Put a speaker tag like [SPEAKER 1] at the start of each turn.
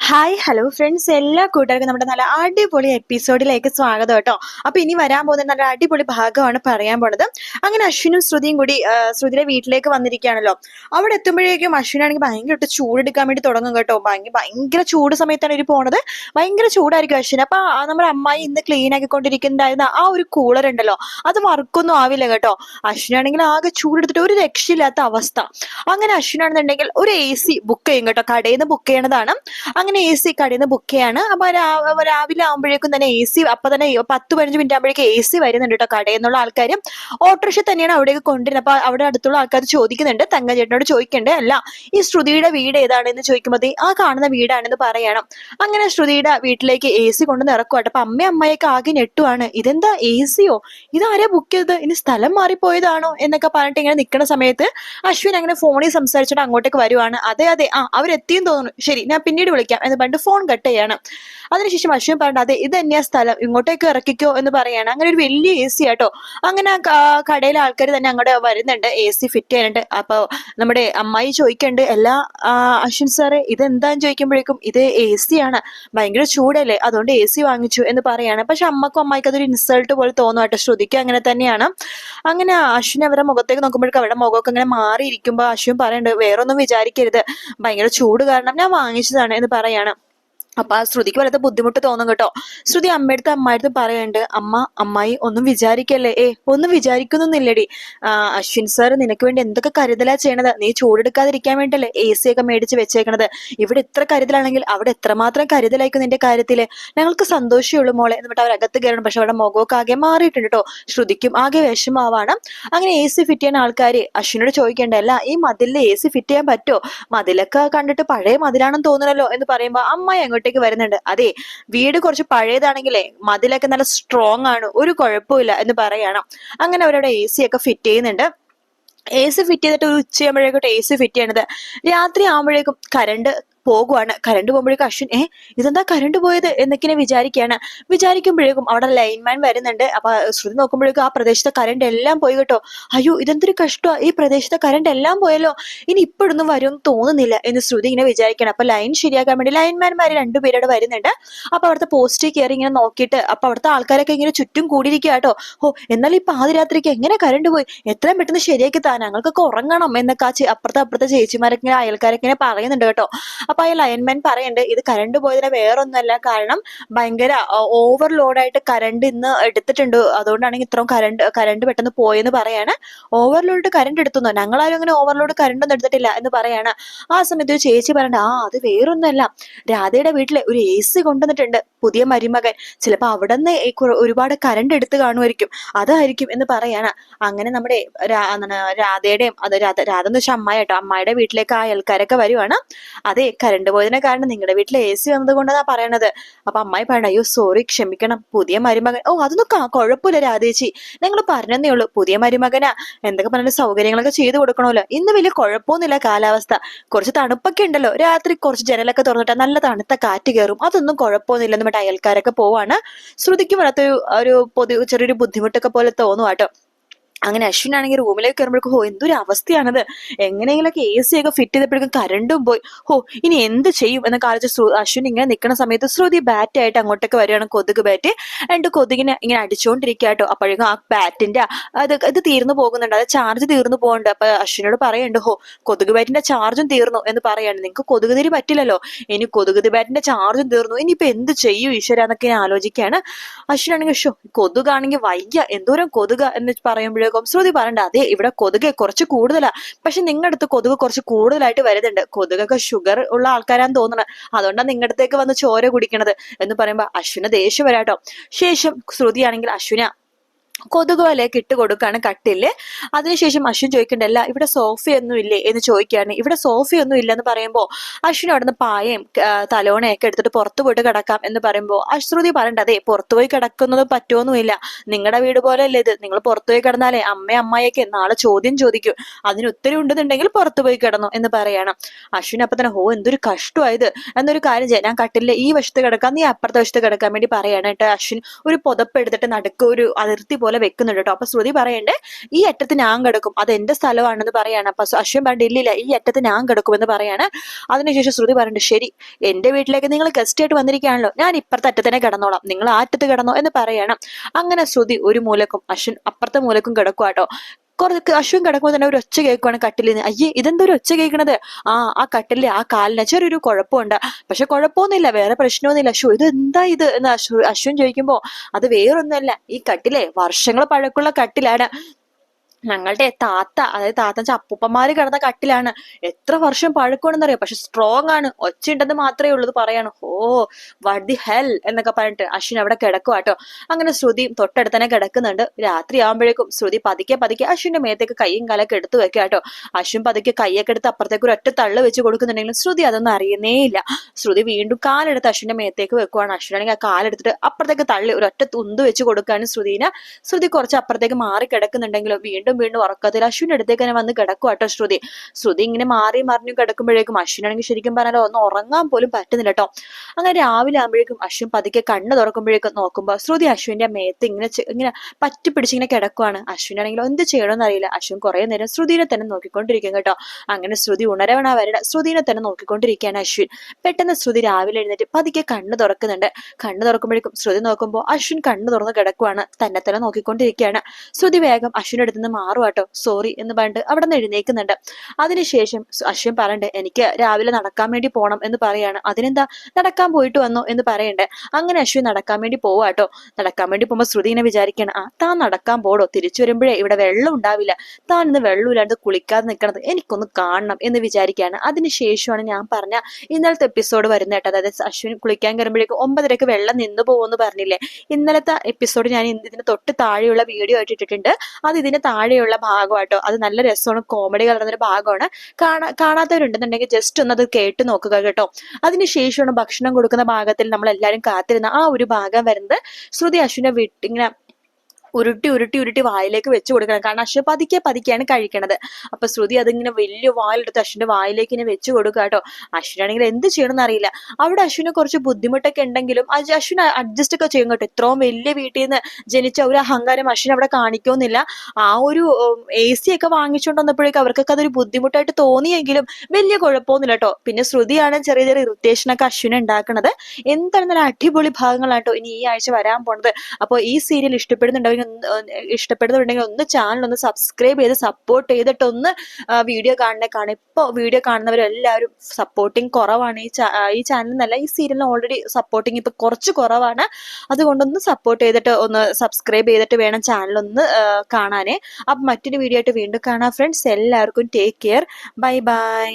[SPEAKER 1] Hi hello friends എല്ലാ കൂട്ടുകാർക്കും നമ്മുടെ നല്ല അടിപൊളി എപ്പിസോഡിലേക്ക് സ്വാഗതം കേട്ടോ. അപ്പൊ ഇനി വരാൻ പോകുന്ന നല്ല അടിപൊളി ഭാഗമാണ് പറയാൻ പോണത്. അങ്ങനെ അശ്വിനും ശ്രുതിയും കൂടി ശ്രുതിയുടെ വീട്ടിലേക്ക് വന്നിരിക്കുകയാണല്ലോ. അവിടെ എത്തുമ്പോഴേക്കും അശ്വിനാണെങ്കിൽ ഭയങ്കരമായിട്ട് ചൂടെടുക്കാൻ വേണ്ടി തുടങ്ങും കേട്ടോ. ഭയങ്കര ഭയങ്കര ചൂട് സമയത്താണ് ഇവർ പോണത്. ഭയങ്കര ചൂടായിരിക്കും അശ്വിൻ അപ്പൊ നമ്മുടെ അമ്മായി ഇന്ന് ക്ലീൻ ആക്കിക്കൊണ്ടിരിക്കുന്നുണ്ടായിരുന്ന ആ ഒരു കൂളർ ഉണ്ടല്ലോ അത് വർക്കൊന്നും ആവില്ല കേട്ടോ. അശ്വിനാണെങ്കിൽ ആകെ ചൂടെടുത്തിട്ട് ഒരു രക്ഷയില്ലാത്ത അവസ്ഥ. അങ്ങനെ അശ്വിനാണെന്നുണ്ടെങ്കിൽ ഒരു എ സി ബുക്ക് ചെയ്യും കേട്ടോ. കടയിൽ നിന്ന് ബുക്ക് ചെയ്യണതാണ്. അങ്ങനെ എ സി കടയിൽ നിന്ന് ബുക്ക് ചെയ്യാണ്. അപ്പൊ രാവിലെ ആകുമ്പോഴേക്കും തന്നെ എ സി അപ്പൊ തന്നെ പത്ത് പതിനഞ്ച് മിനിറ്റ് ആകുമ്പോഴേക്കും എ സി വരുന്നുണ്ട് കേട്ടോ കടയിൽ നിന്നുള്ള ആൾക്കാർ തന്നെയാണ് അവിടേക്ക് കൊണ്ടുവരുന്നത്. അപ്പൊ അവിടെ അടുത്തുള്ള ആൾക്കാർ ചോദിക്കുന്നുണ്ട് തങ്കചേട്ടനോട് ചോദിക്കണ്ടേ അല്ല ഈ ശ്രുതിയുടെ വീട് ഏതാണ് എന്ന് ചോദിക്കുമ്പോൾ ആ കാണുന്ന വീടാണെന്ന് പറയണം. അങ്ങനെ ശ്രുതിയുടെ വീട്ടിലേക്ക് എ സി കൊണ്ടുവന്ന് നിറക്കുവാട്ടെ അപ്പൊ അമ്മ അമ്മയൊക്കെ ആകെ ഞെട്ടുവാണ്. ഇതെന്താ എ സിയോ ഇതാരാ ബുക്ക് ചെയ്തത്? ഇനി സ്ഥലം മാറിപ്പോയതാണോ? എന്നൊക്കെ പറഞ്ഞിട്ട് ഇങ്ങനെ നിൽക്കുന്ന സമയത്ത് അശ്വിൻ അങ്ങനെ ഫോണിൽ സംസാരിച്ചിട്ട് അങ്ങോട്ടേക്ക് വരുവാണ്. അതെ അതെ ആ അവരെത്തിയും തോന്നുന്നു. ശരി ഞാൻ പിന്നീട് വിളിക്കാം എന്ന് പറഞ്ഞിട്ട് ഫോൺ കട്ട് ചെയ്യാണ്. അതിനുശേഷം അശ്വിൻ പറഞ്ഞിട്ട് അതെ ഇത് തന്നെയാ സ്ഥലം? ഇങ്ങോട്ടേക്ക് ഇറക്കിക്കോ എന്ന് പറയാണ്. അങ്ങനെ ഒരു വലിയ എ സി ആട്ടോ അങ്ങനെ ആ ക- കടയിലെ ആൾക്കാർ തന്നെ അങ്ങോട്ട് വരുന്നുണ്ട്. എ സി ഫിറ്റ് ചെയ്യാനുണ്ട് അപ്പോൾ നമ്മുടെ അമ്മായി ചോദിക്കുന്നുണ്ട് എല്ലാ അശ്വിൻ സാറേ ഇതെന്താന്ന് ചോദിക്കുമ്പോഴേക്കും ഇത് എ സി ആണ്. ഭയങ്കര ചൂടല്ലേ? അതുകൊണ്ട് എ സി വാങ്ങിച്ചു എന്ന് പറയാണ്. പക്ഷെ അമ്മക്കും അമ്മായിക്കും അതൊരു ഇൻസൾട്ട് പോലെ തോന്നും കേട്ടോ. ശ്രുതിക്ക് അങ്ങനെ തന്നെയാണ്. അങ്ങനെ അശ്വിൻ അവരുടെ മുഖത്തേക്ക് നോക്കുമ്പോഴേക്കും അവരുടെ മുഖമൊക്കെ ഇങ്ങനെ മാറിയിരിക്കുമ്പോൾ അശ്വിൻ പറയുന്നുണ്ട് വേറൊന്നും വിചാരിക്കരുത്. ഭയങ്കര ചൂട് കാരണം ഞാൻ വാങ്ങിച്ചതാണ് എന്ന് പറയാണ്. അപ്പൊ ആ ശ്രുതിക്ക് വല്ലാത്ത ബുദ്ധിമുട്ട് തോന്നും കേട്ടോ. ശ്രുതി അമ്മയടുത്ത് അമ്മായടുത്ത് പറയണ്ട് അമ്മ അമ്മായി ഒന്നും വിചാരിക്കല്ലേ? ഏ ഒന്നും വിചാരിക്കുന്നൊന്നില്ലടി. അശ്വിൻ സാർ നിനക്ക് വേണ്ടി എന്തൊക്കെ കരുതലാ ചെയ്യണത്? നീ ചൂടെടുക്കാതിരിക്കാൻ വേണ്ടിയല്ലേ എ സി ഒക്കെ മേടിച്ച് വെച്ചേക്കണത്? ഇവിടെ എത്ര കരുതലാണെങ്കിൽ അവിടെ എത്രമാത്രം കരുതലായിരിക്കും നിന്റെ കാര്യത്തിൽ? ഞങ്ങൾക്ക് സന്തോഷമേ ഉള്ളൂ മോളെ. എന്നിട്ട് അവർ അകത്ത് കയറണം. പക്ഷെ അവിടെ മുഖമൊക്കെ ആകെ മാറിയിട്ടുണ്ട് കേട്ടോ. ശ്രുതിക്കും ആകെ വിഷമാവാണ് അങ്ങനെ എ സി ഫിറ്റ് ചെയ്യാൻ ആൾക്കാർ അശ്വിനോട് ചോദിക്കേണ്ട അല്ല ഈ മതിലിൽ എ സി ഫിറ്റ് ചെയ്യാൻ പറ്റുമോ മതിലൊക്കെ കണ്ടിട്ട് പഴയ മതിലാണെന്ന് തോന്നണല്ലോ എന്ന് പറയുമ്പോ അമ്മായി അങ്ങോട്ടേക്ക് വരുന്നുണ്ട്. അതെ വീട് കുറച്ച് പഴയതാണെങ്കിലേ മതിലൊക്കെ നല്ല സ്ട്രോങ് ആണ് ഒരു കുഴപ്പമില്ല എന്ന് പറയണം. അങ്ങനെ അവരവിടെ എ സി ഒക്കെ ഫിറ്റ് ചെയ്യുന്നുണ്ട്. എ സി ഫിറ്റ് ചെയ്തിട്ട് ഒരു ഉച്ചയാകുമ്പോഴേക്കും എ സി ഫിറ്റ് ചെയ്യണത്. രാത്രി ആകുമ്പോഴേക്കും കറണ്ട് പോകുവാണ്. കരണ്ട് പോകുമ്പോഴേക്കും അശ്വിൻ ഏ ഇതെന്താ കരണ്ട് പോയത്? എന്നൊക്കെ വിചാരിക്കുകയാണ്. വിചാരിക്കുമ്പോഴേക്കും അവിടെ ലൈൻമാൻ വരുന്നുണ്ട്. അപ്പൊ ശ്രുതി നോക്കുമ്പോഴേക്കും ആ പ്രദേശത്തെ കരണ്ട് എല്ലാം പോയി കേട്ടോ. അയ്യോ ഇതെന്തൊരു കഷ്ടമാ. ഈ പ്രദേശത്തെ കരണ്ട് എല്ലാം പോയല്ലോ. ഇനി ഇപ്പോഴൊന്നും വരും തോന്നുന്നില്ല. എന്ന് ശ്രുതി ഇങ്ങനെ വിചാരിക്കണം അപ്പൊ ലൈൻ ശരിയാക്കാൻ വേണ്ടി ലൈൻമാൻമാര് രണ്ടുപേരോട് വരുന്നുണ്ട്. അപ്പൊ അവിടുത്തെ പോസ്റ്റ് കയറി ഇങ്ങനെ നോക്കിയിട്ട് അപ്പൊ അവിടുത്തെ ആൾക്കാരൊക്കെ ഇങ്ങനെ ചുറ്റും കൂടിയിരിക്കുക കേട്ടോ. ഓ എന്നാൽ ഈ പാതിരാത്രിക്ക് എങ്ങനെ കരണ്ട് പോയി? എത്രയും പെട്ടെന്ന് ശരിയാക്കി താ. ഞങ്ങൾക്കൊക്കെ ഉറങ്ങണം. എന്നൊക്കെ അപ്പുറത്തെ അപ്പുറത്തെ ചേച്ചിമാരൊക്കെ ഇങ്ങനെ അയൽക്കാരൊക്കെ ഇങ്ങനെ പറയുന്നുണ്ട് കേട്ടോ. അപ്പൊ ആ പറയുന്നുണ്ട് ഇത് കറണ്ട് പോയതിന് വേറൊന്നുമല്ല. കാരണം ഭയങ്കര ഓവർലോഡായിട്ട് കറണ്ട് ഇന്ന് എടുത്തിട്ടുണ്ട്. അതുകൊണ്ടാണ് ഇത്രയും കറണ്ട് കറണ്ട് പെട്ടെന്ന് പോയെന്ന് പറയാണ്. ഓവർലോഡ് കറണ്ട് എടുത്തുന്നോ? ഞങ്ങളാരും അങ്ങനെ ഓവർലോഡ് കറണ്ട് ഒന്നും എടുത്തിട്ടില്ല എന്ന് പറയാണ്. ആ സമയത്ത് ഒരു ചേച്ചി പറയണ്ട ആ അത് വേറൊന്നുമല്ല. രാധയുടെ വീട്ടിലെ ഒരു എ സി കൊണ്ടുവന്നിട്ടുണ്ട് പുതിയ മരുമകൻ. ചിലപ്പോൾ അവിടെ നിന്ന് ഒരുപാട് കറണ്ട് എടുത്ത് കാണുമായിരിക്കും. അതായിരിക്കും എന്ന് പറയാണ്. അങ്ങനെ നമ്മുടെ രാധയുടെയും അത് രാധ രാധ എന്ന് വെച്ചാൽ അമ്മായി കേട്ടോ അമ്മായിയുടെ വീട്ടിലേക്ക് ആ ആൾക്കാരൊക്കെ വരുവാണ്. അതെ കറണ്ട് പോയതിനെ കാരണം നിങ്ങളുടെ വീട്ടിലെ എ സി വന്നത് കൊണ്ടാണ് പറയണത്. അപ്പൊ അമ്മായി പറയണ അയ്യോ സോറി ക്ഷമിക്കണം. പുതിയ മരുമകൻ ഓ അതൊന്നും കുഴപ്പമില്ല രാധേച്ചി. നിങ്ങൾ പറഞ്ഞതേ ഉള്ളൂ പുതിയ മരുമകനാ. എന്തൊക്കെ പറഞ്ഞ സൗകര്യങ്ങളൊക്കെ ചെയ്തു കൊടുക്കണമല്ലോ ഇന്ന് വലിയ കുഴപ്പമൊന്നുമില്ല കാലാവസ്ഥ. കുറച്ച് തണുപ്പൊക്കെ ഉണ്ടല്ലോ. രാത്രി കുറച്ച് ജനലൊക്കെ തുറന്നിട്ട് നല്ല തണുത്ത കാറ്റ് കയറും അതൊന്നും കുഴപ്പമൊന്നുമില്ല നമ്മുടെ അയൽക്കാരൊക്കെ പോവാണ്. ശ്രുതിക്ക് വരാത്തൊരു ഒരു പൊതു ചെറിയൊരു ബുദ്ധിമുട്ടൊക്കെ പോലെ തോന്നും കേട്ടോ അശ്വിൻ ആണെങ്കിൽ റൂമിലേക്ക് കയറുമ്പോഴേക്കും ഹോ എന്തൊരു അവസ്ഥയാണത്. എങ്ങനെയെങ്കിലൊക്കെ എ സി ഒക്കെ ഫിറ്റ് ചെയ്തപ്പോഴേക്കും കരണ്ടും പോയി. ഹോ ഇനി എന്ത് ചെയ്യും എന്നൊക്കെ ആലോചിച്ച് അശ്വിൻ ഇങ്ങനെ നിൽക്കുന്ന സമയത്ത് ശ്രുതി ബാറ്റ് ആയിട്ട് അങ്ങോട്ടേക്ക് വരികയാണ്. കൊതുക് ബാറ്റ് എന്നിട്ട് കൊതുകിനെ ഇങ്ങനെ അടിച്ചുകൊണ്ടിരിക്കുക കേട്ടോ. അപ്പോഴേക്കും ആ ബാറ്റിന്റെ അത് ഇത് തീർന്നു പോകുന്നുണ്ട്. അത് ചാർജ് തീർന്നു പോകുന്നുണ്ട്. അപ്പൊ അശ്വിനോട് പറയുന്നുണ്ട് ഹോ കൊതുക് ബാറ്റിന്റെ ചാർജും തീർന്നു എന്ന് പറയാണ്. നിങ്ങൾക്ക് കൊതുക് തിരി പറ്റില്ലല്ലോ. ഇനി കൊതുക് ബാറ്റിന്റെ ചാർജും തീർന്നു. ഇനിയിപ്പോ എന്ത് ചെയ്യും ഈശ്വര? എന്നൊക്കെ ഞാൻ ആലോചിക്കുകയാണ്. അശ്വിനാണെങ്കിൽ ഷോ കൊതുകാണെങ്കിൽ വയ്യ. എന്തോരം കൊതുക? എന്ന് പറയുമ്പോഴേക്കും ശ്രുതി പറയണ്ട അതെ ഇവിടെ കൊതുക് കുറച്ച് കൂടുതലാ. പക്ഷെ നിങ്ങളുടെ അടുത്ത് കൊതുക് കുറച്ച് കൂടുതലായിട്ട് വരുന്നുണ്ട്. കൊതുകൊക്കെ ഷുഗർ ഉള്ള ആൾക്കാരാന്ന് തോന്നണം. അതുകൊണ്ടാണ് നിങ്ങളുടെ അടുത്തേക്ക് വന്ന് ചോര കുടിക്കണത് എന്ന് പറയുമ്പോൾ അശ്വിന ദേഷ്യം വരാട്ടോ. ശേഷം ശ്രുതിയാണെങ്കിൽ അശ്വിന കൊതുക് വലയൊക്കെ ഇട്ട് കൊടുക്കുകയാണ് കട്ടിൽ. അതിനുശേഷം അശ്വിൻ ചോദിക്കണ്ടല്ല ഇവിടെ സോഫയൊന്നും ഇല്ലേ? എന്ന് ചോദിക്കുകയാണ്. ഇവിടെ സോഫയൊന്നും ഇല്ലെന്ന് പറയുമ്പോൾ അശ്വിൻ അവിടുന്ന് പായയും തലോണയൊക്കെ എടുത്തിട്ട് പുറത്തു പോയിട്ട് കിടക്കാം എന്ന് പറയുമ്പോൾ അശ്രുതി പറയണ്ട അതെ പുറത്തു പോയി കിടക്കുന്നത് പറ്റുമൊന്നുമില്ല നിങ്ങളുടെ വീട് പോലെ അല്ലേ ഇത്. നിങ്ങൾ പുറത്തു പോയി കിടന്നാലേ അമ്മ അമ്മയൊക്കെ നാളെ ചോദ്യം ചോദിക്കും. അതിന് ഉത്തരവ് ഉണ്ടെന്നുണ്ടെങ്കിൽ പുറത്തു പോയി കിടന്നു എന്ന് പറയണം. അശ്വിൻ അപ്പൊ തന്നെ ഹോ എന്തൊരു കഷ്ടമായത് എന്നൊരു കാര്യം ചെയ്യാം. ഞാൻ കട്ടിലെ ഈ വശത്ത് കിടക്കാം നീ അപ്പുറത്തെ വശത്ത് കിടക്കാൻ വേണ്ടി പറയാണ് കേട്ടോ അശ്വിൻ. ഒരു പുതപ്പ് എടുത്തിട്ട് നടക്കുക ഒരു അതിർത്തി പോലെ വെക്കുന്നുണ്ട് കേട്ടോ അപ്പൊ ശ്രുതി പറയണ്ടേ ഈ അറ്റത്ത് ഞാൻ കിടക്കും. അത് എന്റെ സ്ഥലമാണെന്ന് പറയാണ്. അപ്പൊ അശ്വൻ പറഞ്ഞിട്ട് ഇല്ലില്ല ഈ അറ്റത്ത് ഞാൻ കിടക്കുമെന്ന് പറയാണ്. അതിനുശേഷം ശ്രുതി പറയുന്നുണ്ട് ശരി എന്റെ വീട്ടിലേക്ക് നിങ്ങൾ ഗസ്റ്റ് ആയിട്ട് വന്നിരിക്കുകയാണല്ലോ. ഞാൻ ഇപ്പുറത്തെ അറ്റത്തിനെ കിടന്നോളാം. നിങ്ങൾ ആ അറ്റത്ത് കിടന്നോ എന്ന് പറയണം. അങ്ങനെ ശ്രുതി ഒരു മൂലക്കും അശ്വൻ അപ്പുറത്തെ മൂലക്കും കിടക്കുവാട്ടോ കുറച്ച് അശ്വം കിടക്കുമ്പോൾ തന്നെ ഒരു ഒച്ച കേൾക്കുവാണ് കട്ടിലിൽ നിന്ന്. അയ്യേ ഇതെന്തോ ഒരു ഒച്ച കേൾക്കണത്? ആ ആ കട്ടിലെ ആ കാലിന് ചെറിയൊരു കുഴപ്പമുണ്ട്. പക്ഷെ കുഴപ്പമൊന്നുമില്ല വേറെ പ്രശ്നമൊന്നുമില്ല. അശ്വ ഇത് എന്താ ഇത്? എന്ന് അശ്വ അശ്വം ചോദിക്കുമ്പോൾ അത് വേറൊന്നുമല്ല. ഈ കട്ടിലെ വർഷങ്ങൾ പഴക്കുള്ള കട്ടിലാണ്. ഞങ്ങളുടെ താത്ത അതായത് താത്ത അപ്പൂപ്പന്മാര് കിടന്ന കട്ടിലാണ്. എത്ര വർഷം പഴക്കമാണെന്നറിയാം? പക്ഷെ സ്ട്രോങ് ആണ്. ഒച്ച ഉണ്ടെന്ന് മാത്രമേ ഉള്ളത് പറയാണ്. ഓ വാട്ട് ദി ഹെൽ എന്നൊക്കെ പറഞ്ഞിട്ട് അശ്വിൻ അവിടെ കിടക്കുവാട്ടോ അങ്ങനെ ശ്രുതി തൊട്ടടുത്ത് തന്നെ കിടക്കുന്നുണ്ട്. രാത്രി ആകുമ്പോഴേക്കും ശ്രുതി പതുക്കെ പതുക്കെ അശ്വിന്റെ മേത്തേക്ക് കൈയും കാലൊക്കെ എടുത്തു വെക്കുക കേട്ടോ. അശ്വിൻ പതുക്കെ കൈയൊക്കെ എടുത്ത് അപ്പുറത്തേക്ക് ഒരു ഒറ്റ തള്ളു വെച്ച് കൊടുക്കുന്നുണ്ടെങ്കിലും ശ്രുതി അതൊന്നും അറിയുന്നേ ഇല്ല. ശ്രുതി വീണ്ടും കാലെടുത്ത് അശ്വിന്റെ മേത്തേക്ക് വെക്കുവാണ്. അശ്വിനാണെങ്കിൽ ആ കാലെടുത്തിട്ട് അപ്പുറത്തേക്ക് തള്ളി ഒരു ഒറ്റ തുന്ത് വെച്ച് കൊടുക്കാനും ശ്രുതിനെ. ശ്രുതി കുറച്ച് അപ്പുറത്തേക്ക് മാറി കിടക്കുന്നുണ്ടെങ്കിലും വീണ്ടും വീണ്ടും വീണ്ടും ഉറക്കത്തിൽ അശ്വിന്റെ അടുത്തേക്ക് തന്നെ വന്ന് കിടക്കും കേട്ടോ ശ്രുതി. ശ്രുതി ഇങ്ങനെ മാറി മറിഞ്ഞു കിടക്കുമ്പോഴേക്കും അശ്വിനാണെങ്കിൽ ശരിക്കും പറഞ്ഞാലോ ഒന്ന് ഉറങ്ങാൻ പോലും പറ്റുന്നില്ല കേട്ടോ. അങ്ങനെ രാവിലെ ആകുമ്പോഴേക്കും അശ്വിൻ പതുക്കെ കണ്ണ് തുറക്കുമ്പോഴേക്കും നോക്കുമ്പോൾ ശ്രുതി അശ്വിന്റെ മേത്ത് ഇങ്ങനെ ഇങ്ങനെ പറ്റി പിടിച്ചിങ്ങനെ കിടക്കുവാണ്. അശ്വിനാണെങ്കിലും എന്ത് ചെയ്യണമെന്ന് അറിയില്ല. അശ്വിൻ കുറേ നേരം ശ്രുതിനെ തന്നെ നോക്കിക്കൊണ്ടിരിക്കും കേട്ടോ. അങ്ങനെ ശ്രുതി ഉണരവണ വരുടെ ശ്രുതിനെ തന്നെ നോക്കിക്കൊണ്ടിരിക്കുകയാണ് അശ്വിൻ. പെട്ടെന്ന് ശ്രുതി രാവിലെ എഴുന്നേറ്റ് പതുക്കെ കണ്ണ് തുറക്കുന്നുണ്ട്. കണ്ണ് തുറക്കുമ്പോഴേക്കും ശ്രുതി നോക്കുമ്പോൾ അശ്വിൻ കണ്ണ് തുറന്ന് കിടക്കുവാണ്. തന്നെ തന്നെ നോക്കിക്കൊണ്ടിരിക്കുകയാണ്. ശ്രുതി വേഗം അശ്വിന്റെ അടുത്ത് നിന്ന് മാറുവാട്ടോ സോറി എന്ന് പറഞ്ഞിട്ട് അവിടെ നിന്ന് എഴുന്നേക്കുന്നുണ്ട്. അതിനുശേഷം അശ്വൻ പറയണ്ടേ എനിക്ക് രാവിലെ നടക്കാൻ വേണ്ടി പോകണം എന്ന് പറയാണ്. അതിനെന്താ? നടക്കാൻ പോയിട്ട് വന്നോ എന്ന് പറയണ്ടേ. അങ്ങനെ അശ്വിൻ നടക്കാൻ വേണ്ടി പോവാട്ടോ നടക്കാൻ വേണ്ടി പോകുമ്പോൾ ശ്രുതി ഇങ്ങനെ വിചാരിക്കണം ആ താൻ നടക്കാൻ പോടോ. തിരിച്ചു വരുമ്പോഴേ ഇവിടെ വെള്ളം ഉണ്ടാവില്ല. താൻ ഇന്ന് വെള്ളം ഇല്ലാണ്ട് കുളിക്കാതെ നിൽക്കണത് എനിക്കൊന്ന് കാണണം എന്ന് വിചാരിക്കുകയാണ് അതിനുശേഷമാണ് ഞാൻ പറഞ്ഞ ഇന്നലത്തെ എപ്പിസോഡ് വരുന്ന കേട്ടോ. അതായത് അശ്വിൻ കുളിക്കാൻ കയറുമ്പോഴേക്കും ഒമ്പതരക്ക് വെള്ളം നിന്ന് പോകുമെന്ന് പറഞ്ഞില്ലേ? ഇന്നലത്തെ എപ്പിസോഡ് ഞാൻ ഇതിന് തൊട്ട് താഴെയുള്ള വീഡിയോ ആയിട്ട് ഇട്ടിട്ടുണ്ട്. അത് ഇതിന് താഴെയുള്ള ഭാഗമാട്ടോ അത് നല്ല രസമാണ് കോമഡി കലർന്നൊരു ഭാഗമാണ്. കാണാ കാണാത്തവരുണ്ടെന്നുണ്ടെങ്കിൽ ജസ്റ്റ് ഒന്ന് അത് കേട്ട് നോക്കുക കേട്ടോ. അതിനുശേഷമാണ് ഭക്ഷണം കൊടുക്കുന്ന ഭാഗത്തിൽ നമ്മൾ എല്ലാവരും കാത്തിരുന്ന ആ ഒരു ഭാഗം വരുന്നത് ശ്രുതി അശ്വിനെ വിട്ട് ഇങ്ങനെ ഉരുട്ടി ഉരുട്ടി ഉരുട്ടി വായിലേക്ക് വെച്ച് കൊടുക്കണം. കാരണം അശ്വ പതുക്കെ പതുക്കെയാണ് കഴിക്കണത്. അപ്പൊ ശ്രുതി അതിങ്ങനെ വലിയ വായിലെടുത്ത് അശ്വിന്റെ വായിലേക്ക് ഇങ്ങനെ വെച്ച് കൊടുക്കുക കേട്ടോ. അശ്വിനാണെങ്കിൽ എന്ത് ചെയ്യണമെന്ന് അറിയില്ല. അവിടെ അശ്വിന് കുറച്ച് ബുദ്ധിമുട്ടൊക്കെ ഉണ്ടെങ്കിലും അശ്വിൻ അഡ്ജസ്റ്റ് ഒക്കെ ചെയ്യും കേട്ടോ. ഇത്രയും വലിയ വീട്ടിൽ നിന്ന് ജനിച്ച ഒരു അഹങ്കാരം അശ്വിൻ അവിടെ കാണിക്കുന്നില്ല ആ ഒരു എ സി ഒക്കെ വാങ്ങിച്ചുകൊണ്ട് വന്നപ്പോഴേക്കും അവർക്കൊക്കെ അതൊരു ബുദ്ധിമുട്ടായിട്ട് തോന്നിയെങ്കിലും വലിയ കുഴപ്പമൊന്നുമില്ല കേട്ടോ. പിന്നെ ശ്രുതിയാണ് ചെറിയ ചെറിയ ഇറിറ്റേഷൻ ഒക്കെ അശ്വിന് ഉണ്ടാക്കുന്നത് എന്താണ് നല്ല അടിപൊളി ഭാഗങ്ങളാട്ടോ ഇനി ഈ ആഴ്ച വരാൻ പോണത്. അപ്പോൾ ഈ സീരിയൽ ഇഷ്ടപ്പെടുന്നുണ്ടെങ്കിൽ ഇഷ്ടപ്പെടുന്നുണ്ടെങ്കിൽ ഒന്ന് ചാനൽ ഒന്ന് സബ്സ്ക്രൈബ് ചെയ്ത് സപ്പോർട്ട് ചെയ്തിട്ട് ഒന്ന് വീഡിയോ കാണണേ കാണും. ഇപ്പോൾ വീഡിയോ കാണുന്നവരെല്ലാവരും സപ്പോർട്ടിങ് കുറവാണ്. ഈ ഈ ചാനലിനല്ല ഈ സീരിയലിന് ഓൾറെഡി സപ്പോർട്ടിങ് ഇപ്പൊ കുറച്ച് കുറവാണ്. അതുകൊണ്ടൊന്ന് സപ്പോർട്ട് ചെയ്തിട്ട് ഒന്ന് സബ്സ്ക്രൈബ് ചെയ്തിട്ട് വേണം ചാനൽ ഒന്ന് കാണാനേ. അപ്പം മറ്റൊരു വീഡിയോ ആയിട്ട് വീണ്ടും കാണാം ഫ്രണ്ട്സ് എല്ലാവർക്കും ടേക്ക് കെയർ ബൈ ബൈ